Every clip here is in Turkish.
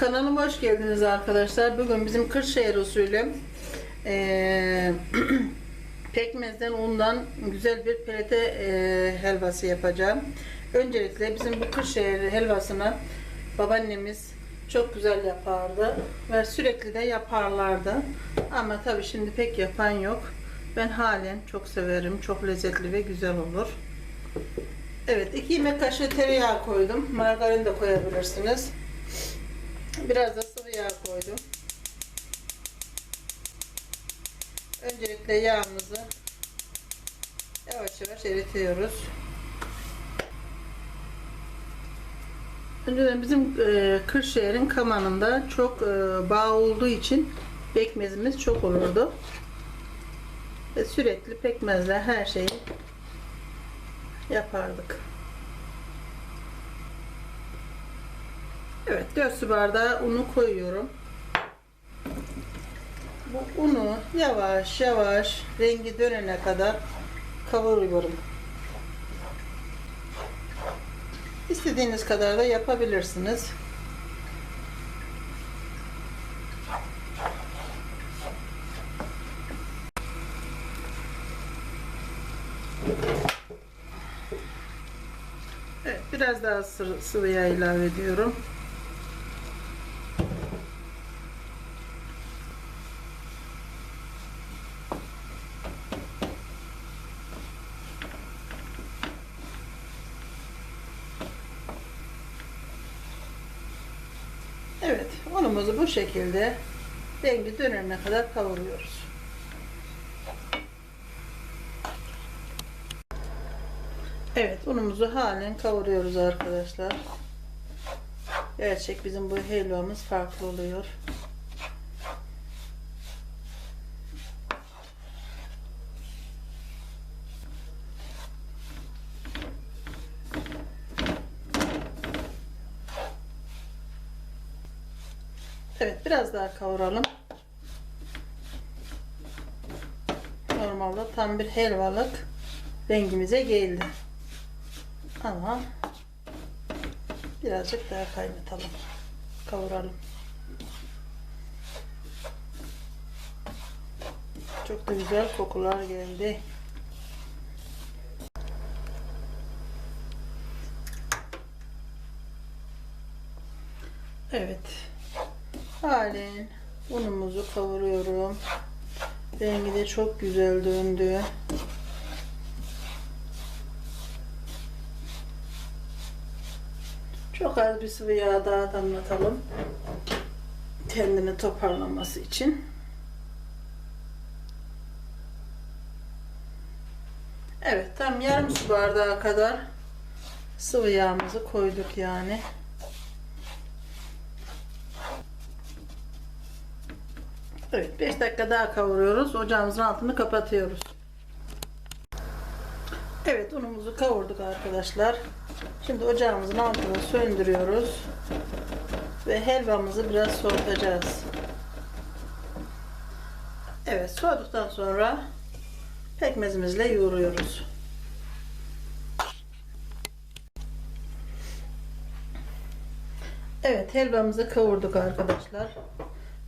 Kanalıma hoş geldiniz arkadaşlar. Bugün bizim Kırşehir usulü eee, pekmezden undan güzel bir pelete eee, helvası yapacağım. Öncelikle bizim bu Kırşehir helvasını babaannemiz çok güzel yapardı ve sürekli de yaparlardı. Ama tabii şimdi pek yapan yok. Ben halen çok severim. Çok lezzetli ve güzel olur. Evet, 2 yemek kaşığı tereyağı koydum. Margarin de koyabilirsiniz. Biraz da sıvı yağ koydum. Öncelikle yağımızı yavaş yavaş eritiyoruz. Önceden bizim e, Kırşehir'in kamanında çok e, bağ olduğu için pekmezimiz çok olurdu. Ve sürekli pekmezle her şeyi yapardık. Evet 4 su bardağı unu koyuyorum. Bu unu yavaş yavaş rengi dönene kadar kavuruyorum. İstediğiniz kadar da yapabilirsiniz. Evet, biraz daha sıvı, yağ ilave ediyorum. Evet, unumuzu bu şekilde rengi dönene kadar kavuruyoruz. Evet, unumuzu halen kavuruyoruz arkadaşlar. Gerçek bizim bu helvamız farklı oluyor. Evet, biraz daha kavuralım. Normalde tam bir helvalık rengimize geldi. Ama birazcık daha kaynatalım. Kavuralım. Çok da güzel kokular geldi. Evet. Halen unumuzu kavuruyorum. Rengi de çok güzel döndü. Çok az bir sıvı yağ daha damlatalım. Kendini toparlaması için. Evet tam yarım su bardağı kadar sıvı yağımızı koyduk yani. Evet 5 dakika daha kavuruyoruz. Ocağımızın altını kapatıyoruz. Evet unumuzu kavurduk arkadaşlar. Şimdi ocağımızın altını söndürüyoruz. Ve helvamızı biraz soğutacağız. Evet soğuduktan sonra pekmezimizle yoğuruyoruz. Evet helvamızı kavurduk arkadaşlar.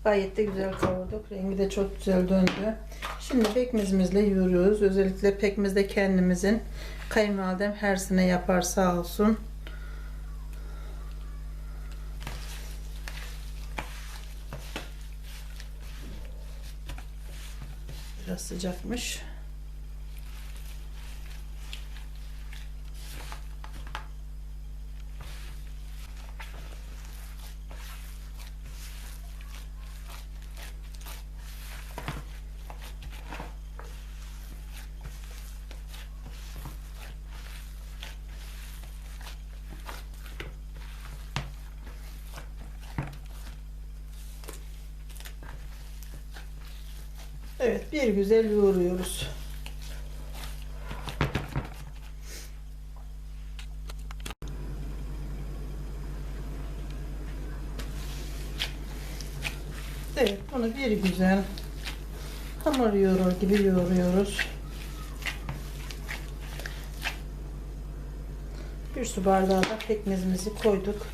Gayet de güzel kavurduk. Rengi de çok güzel döndü. Şimdi pekmezimizle yoğuruyoruz. Özellikle pekmez de kendimizin. Kayınvalidem her sene yapar sağ olsun. Biraz sıcakmış. Evet bir güzel yoğuruyoruz. Evet bunu bir güzel hamur yoğurur gibi yoğuruyoruz. Bir su bardağı da pekmezimizi koyduk.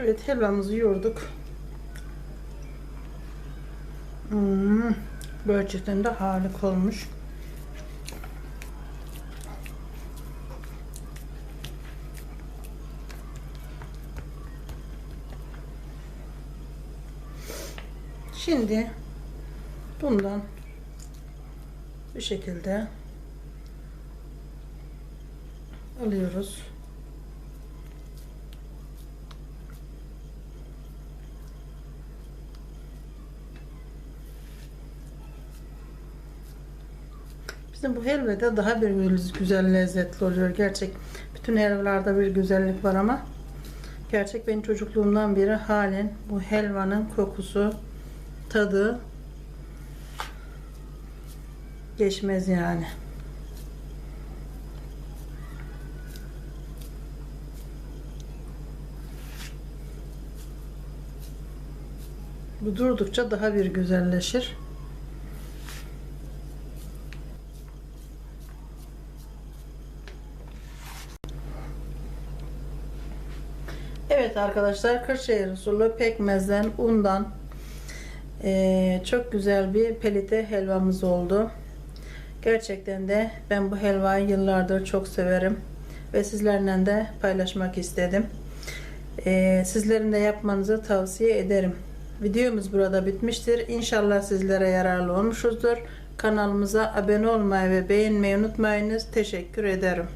Evet helvamızı yoğurduk. Hmm, gerçekten de harika olmuş. Şimdi bundan bu şekilde alıyoruz. Bizim bu helvede daha bir güzel lezzetli oluyor. Gerçek bütün helvalarda bir güzellik var ama gerçek benim çocukluğumdan beri halen bu helvanın kokusu, tadı geçmez yani. Bu durdukça daha bir güzelleşir. Evet arkadaşlar Kırşehir usulü pekmezden, undan eee, çok güzel bir pelite helvamız oldu. Gerçekten de ben bu helvayı yıllardır çok severim ve sizlerle de paylaşmak istedim. Eee, sizlerin de yapmanızı tavsiye ederim. Videomuz burada bitmiştir. İnşallah sizlere yararlı olmuşuzdur. Kanalımıza abone olmayı ve beğenmeyi unutmayınız. Teşekkür ederim.